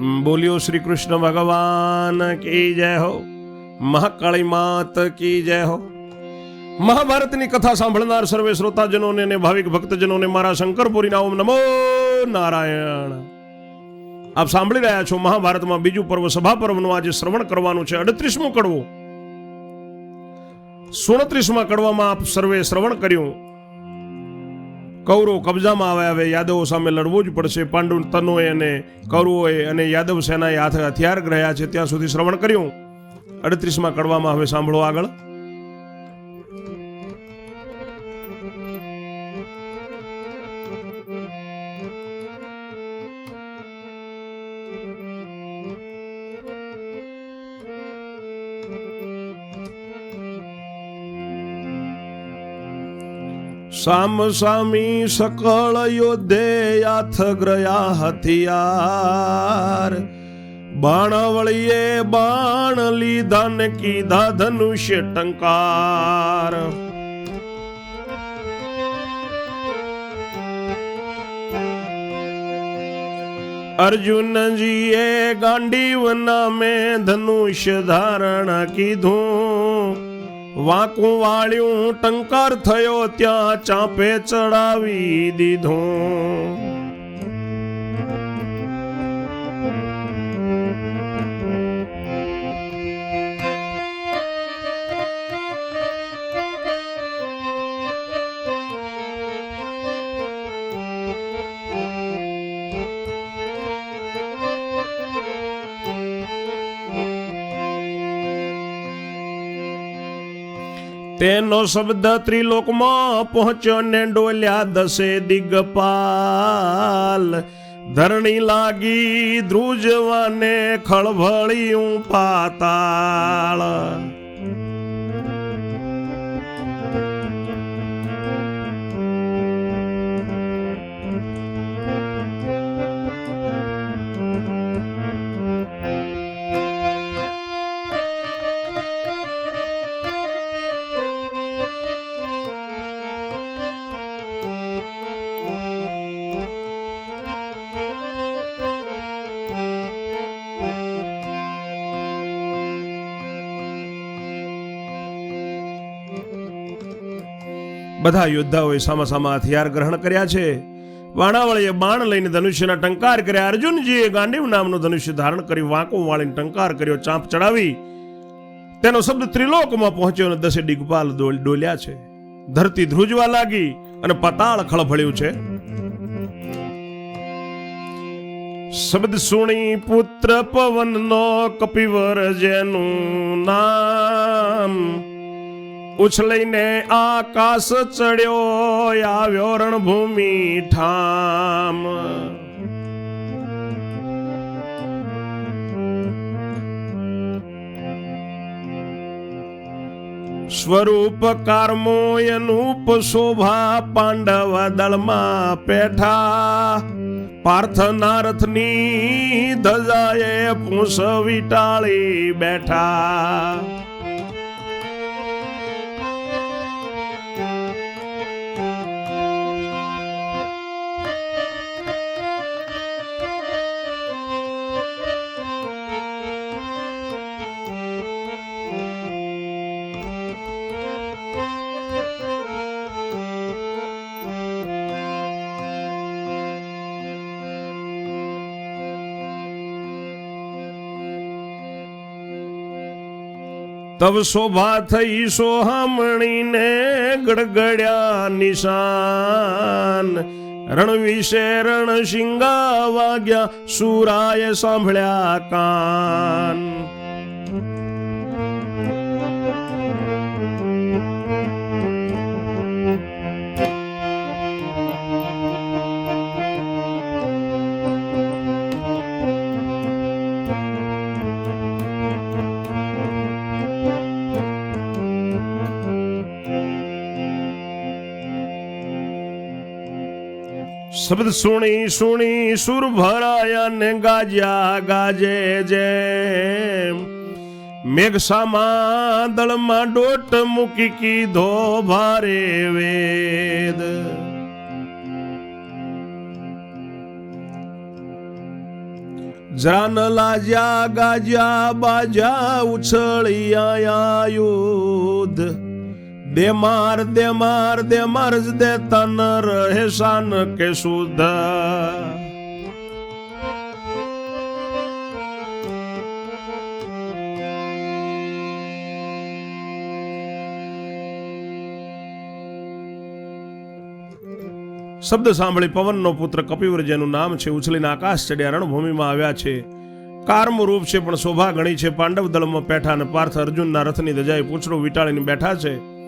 બોલ્યો શ્રી કૃષ્ણ ભગવાન, કી જય હો? મહાકાળી માત, કી જય હો? મહાભારતની કથા સાંભળનાર સર્વે શ્રોતાજનોને અને ભાવિક ભક્તજનોને મારા શંકરપુરીના ઓમ નમો નારાયણ. આપ સાંભળી રહ્યા છો મહાભારતમાં બીજું પર્વ સભા પર્વનું આજે શ્રવણ કરવાનું છે. અડત્રીસમું કડવું. સુડત્રીસમાં કડવામાં આપ સર્વે શ્રવણ કર્યું. કૌરવ કબજામાં આવે હવે યાદવો સામે લડવું જ પડશે. પાંડુ તનોએ અને કૌરવોએ અને યાદવ સેનાએ હાથ હથિયાર રહ્યા છે. ત્યાં સુધી શ્રવણ કર્યું. અડત્રીસમાં કડવામાં હવે સાંભળો આગળ. સામ સામી સકળ યોદ્ધે યાથ ગ્રયા હથિયાર. બાણ વળીએ બાણ લીધા ને કીધા ધનુષ્ય ટંકાર. અર્જુનજીએ ગાંડીવ નામે ધનુષ્ય ધારણ કીધું. વાંકું વાળ્યું ટંકાર થયો ત્યાં ચાંપે ચડાવી દીધું. તેનો શબ્દ ત્રિલોકમાં પહોંચ્યો ને ડોલ્યા દસે દિગપાલ. ધરણી લાગી ધ્રુજવાને ખળભળ્યું પાતાળ. બધા યોદ્ધાઓએ સામા સામા હથિયાર ગ્રહણ કર્યા છે. વાણાવળીએ બાણ લઈને ધનુષ્યના ટંકાર કર્યા. અર્જુનજીએ ગાંડીવ નામનું ધનુષ્ય ધારણ કર્યું. વાંકો વાળીને ટંકાર કર્યો, ચાંપ ચડાવી. તેનો શબ્દ ત્રિલોકમાં પહોંચ્યો અને દસે ડિગપાલ ડોલ્યા છે. ધરતી ધ્રુજવા લાગી અને પતાળ ખળભળ્યું છે. શબ્દ સુણી પુત્ર પવનનો કપિવર જેનું નામ ઉછલઈને આકાશ ચડ્યો, આવ્યો રણભૂમિ ઠામ સ્વરૂપ કારમો અનુપ શોભા પાંડવ દળમાં પેઠા. પાર્થનારથની ધજાએ પૂંસ વિટાળી બેઠા. તવ શોભા થઈ સોહામણીને ગડગડ્યા નિશાન રણ વિશે રણ શિંગા વાગ્યા સુરાય સાંભળ્યા કાન શબ્દ સુણી સુણી સુર ભરાયા ગાજ્યા ગાજે જે મેઘસામાં દળમાં ડોટ મૂકી કીધો ભારે વેદ. જરા ન લાજ્યા ગાજ્યા બાજા ઉછળિયા યુદ્ધ. દે માર દે માર દે માર જ દે તન રહે શાન શબ્દ સાંભળી પવનનો પુત્ર કપિવર, જેનું નામ છે ઉછલીને આકાશ ચડ્યા રણભૂમિમાં આવ્યા છે. કારમ રૂપ છે, પણ શોભા ઘણી છે. પાંડવ દળમાં બેઠા અને પાર્થ અર્જુનના રથની ધજાએ પૂછડો વીંટાળીને બેઠા છે.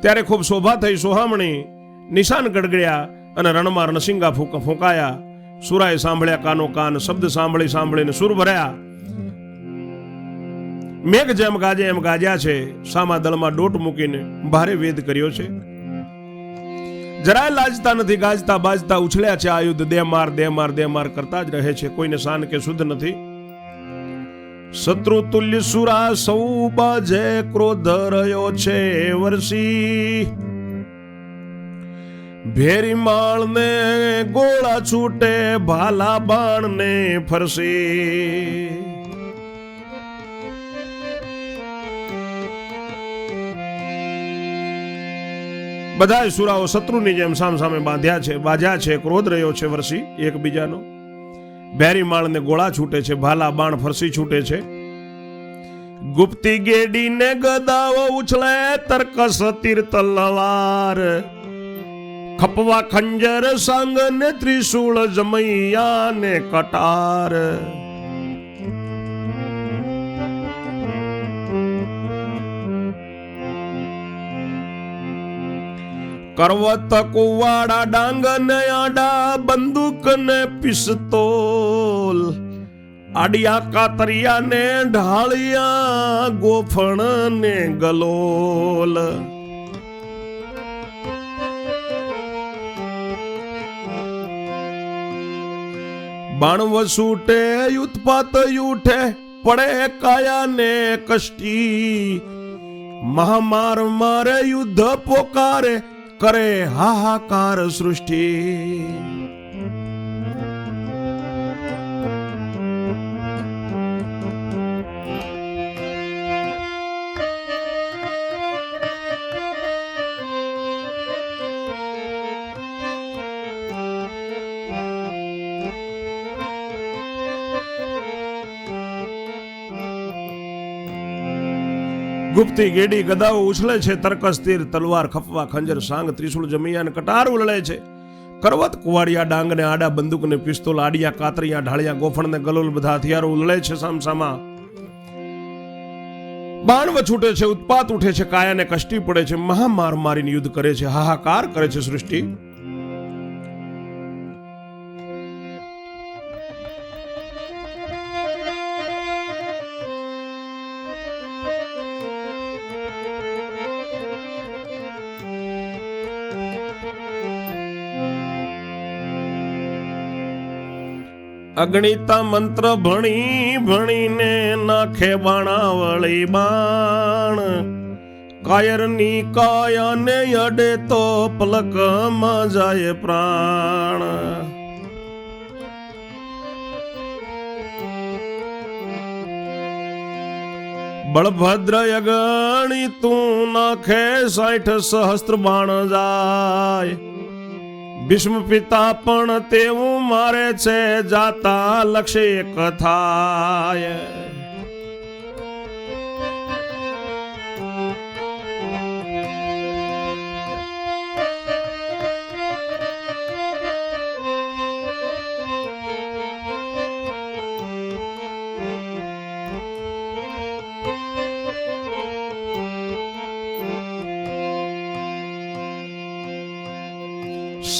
ત્યારે ખૂબ શોભા થઈ સોહામણી, નિશાન ગડગડ્યા અને રણમાં રણસિંગા ફૂંક, ફૂંકાયા. સુરાએ સાંભળ્યા કાનો કાન, શબ્દ સાંભળી સાંભળીને સુર ભર્યા. મેઘ જેમ ગાજે એમ ગાજ્યા છે, સામા દળમાં ડોટ મૂકીને ભારે વેદ કર્યો છે. જરાય લાજતા નથી, ગાજતા બાજતા ઉછળ્યા છે આ યુદ્ધ દે માર દે માર દે માર કરતા જ રહે છે, કોઈને શાન કે શુદ્ધ નથી. શત્રુ તુલ્ય સુરા સૌ બાજે ક્રોધ રહ્યો છે વર્ષી ભેરી માળ ને ગોળા છૂટે, ભાલા બાણ ને ફરસી. બધા સુરાઓ શત્રુની જેમ સામ સામે બાંધ્યા છે, બાજ્યા છે, ક્રોધ રહ્યો છે વર્ષી એકબીજાનો. બેરી માળને ગોળા છૂટે છે, ભાલા બાણ ફરસી છૂટે છે. ગુપ્તી ગેડીને ગદાઓ ઉછળે, તર્કસ તીર તલવાર ખપવા ખંજર સાંગ ને ત્રિશૂળ જમૈયા ને કટાર. કરવત કુવાડા ડાંગ ને આડા બંદૂક ને પિસ્તોલ. આડિયા કાતરિયા ને ઢાળિયા ગોફણ ને ગલોલ. બાણવ સૂટે, ઉત્પાત યુઠે પડે કાયા ને કષ્ટી. મહામાર મારે યુદ્ધ પોકારે કરે હાહાકાર સૃષ્ટિ. ગુપ્તી ગેડી ગદાઓ ઉછળે છે તર્કસ તીર તલવાર, ખપવા, ખંજર, સાંગ, ત્રિશુળ જમૈયાને કટાર ઉલળે છે. કરવત કુવાડિયા ડાંગને આડા બંદૂક ને પિસ્તોલ, આડિયા કાતરિયા, ઢાળિયા ગોફણને ગલોલ બધા હથિયારો ઉલળે છે સામસામા. બાણવ છૂટે છે, ઉત્પાત ઉઠે છે, કાયાને કષ્ટી પડે છે, મહામાર મારીને યુદ્ધ કરે છે, હાહાકાર કરે છે સૃષ્ટિ. અગણિતા મંત્ર ભણી ભણીને નાખે બાણાવળી બાણ. કાયરની કાયાને અડે તો પલકમાં જાય પ્રાણ. બળભદ્ર અગણી તું નાખે સાઠ સહસ્ત્ર બાણ જાય. ભીષ્મ પિતા પણ તેવું મારે છે જાતા લક્ષ્ય કથાય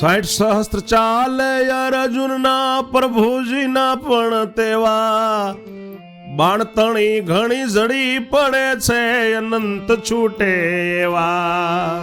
સાઠ સહસ્ત્ર ચાલે યાર અર્જુનના, પ્રભુજીના પણ તેવા. બાણતણી ઘણી જડી પડે છે, અનંત છૂટે એવા.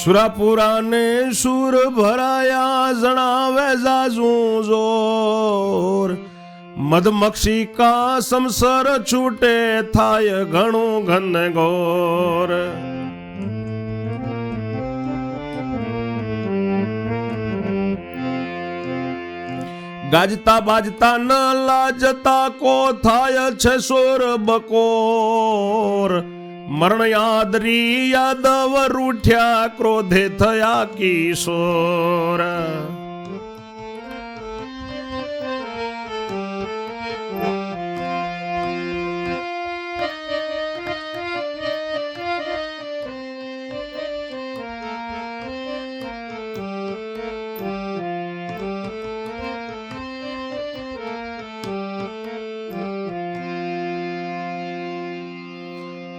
સુરાપુરાને સુર ભરાયા જણાવે જાજુ જોર. મધમક્ષી કા સમસર છૂટે થાય ઘણું ઘન ઘોર ગાજતા બાજતા ન લાજતા કો થાય છે સોર બકોર. મરણ યાદરી યાદવ રૂઠ્યા ક્રોધે થયા કિશોર.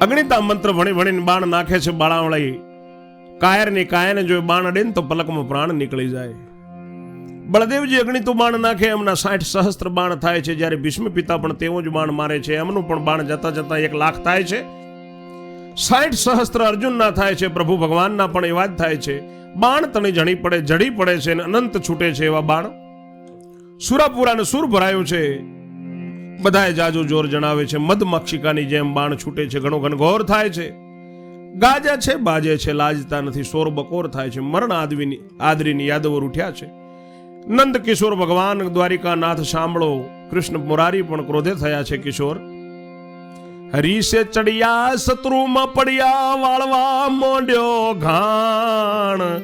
અગણિતા મંત્ર ભણી ભણીને બાણ નાખે છે બાળાવળી. કાયરની કાયને જો બાણ અડે ને તો પલકમાં પ્રાણ નીકળી જાય. બળદેવજી અગણિતું બાણ નાખે, એમના સાઠ સહસ્ત્ર બાણ થાય છે. જ્યારે ભીષ્મ પિતા પણ તેવો જ બાણ મારે છે. એમનું પણ બાણ જતા જતા એક લાખ થાય છે. સાઠ સહસ્ત્ર અર્જુનના થાય છે. પ્રભુ ભગવાનના પણ એવા જ થાય છે. બાણ તણી જણી પડે, જડી પડે છે અને અનંત છૂટે છે એવા બાણ. સુરાપુરાને સુર ભરાયું છે. બધાએ જાજો જોર જણાવે છે મધમક્ષિકાની જેમ બાણ છૂટે છે, ઘણો ઘનઘોર થાય છે. ગાજા છે, બાજે છે, લાજતા નથી સોર બકોર થાય છે, મરણ આદવીની, આદરીની યાદવો ઉઠ્યા છે. નંદ કિશોર ભગવાન દ્વારિકાનાથ સાંભળો, કૃષ્ણ મુરારી પણ ક્રોધે થયા છે કિશોર. હરીશે ચડિયા, શત્રુમાં પડ્યા, વાળવા મોંડ્યો ઘાણ.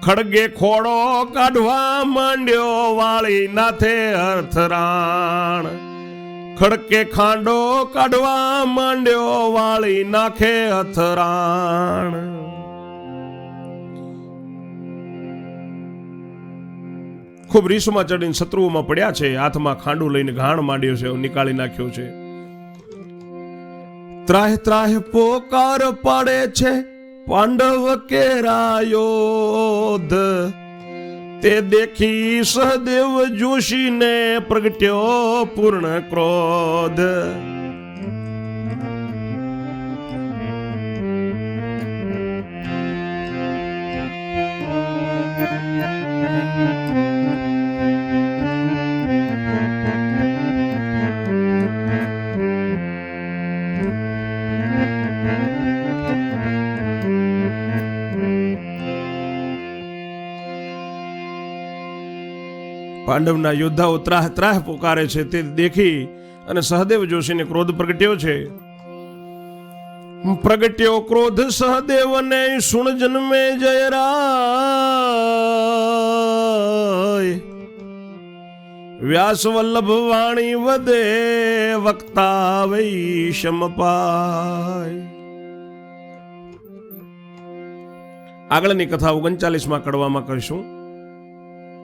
ખડગે ખોડો કાઢવા માંડ્યો વાળી નાથે અર્થરાણ. ખડકે ખાંડો કાઢવા માંડ્યો વાળી નાખે અથરાણ. ખૂબ રીસમાં ચડીને શત્રુઓમાં પડ્યા છે, હાથમાં ખાંડું લઈને ઘાણ માંડ્યો છે નીકાળી નાખ્યો છે. ત્રાહ ત્રાહે પોકાર પાડે છે, પાંડવ કેરાયોધ તે દેખી સહદેવ જોશીને પ્રગટ્યો પૂર્ણ ક્રોધ. પાંડવના યોદ્ધાઓ ત્રાહ ત્રાહ પોકારે છે તે દેખી અને સહદેવ જોશીને ક્રોધ પ્રગટ્યો છે. પ્રગટ્યો ક્રોધ સહદેવને સુણ જન્મે જયરાય. વ્યાસ વલ્લભ વાણી વધે વક્તા વૈષમ પાય. આગળની કથા ઓગણચાલીસમાં કડવામાં કરીશું.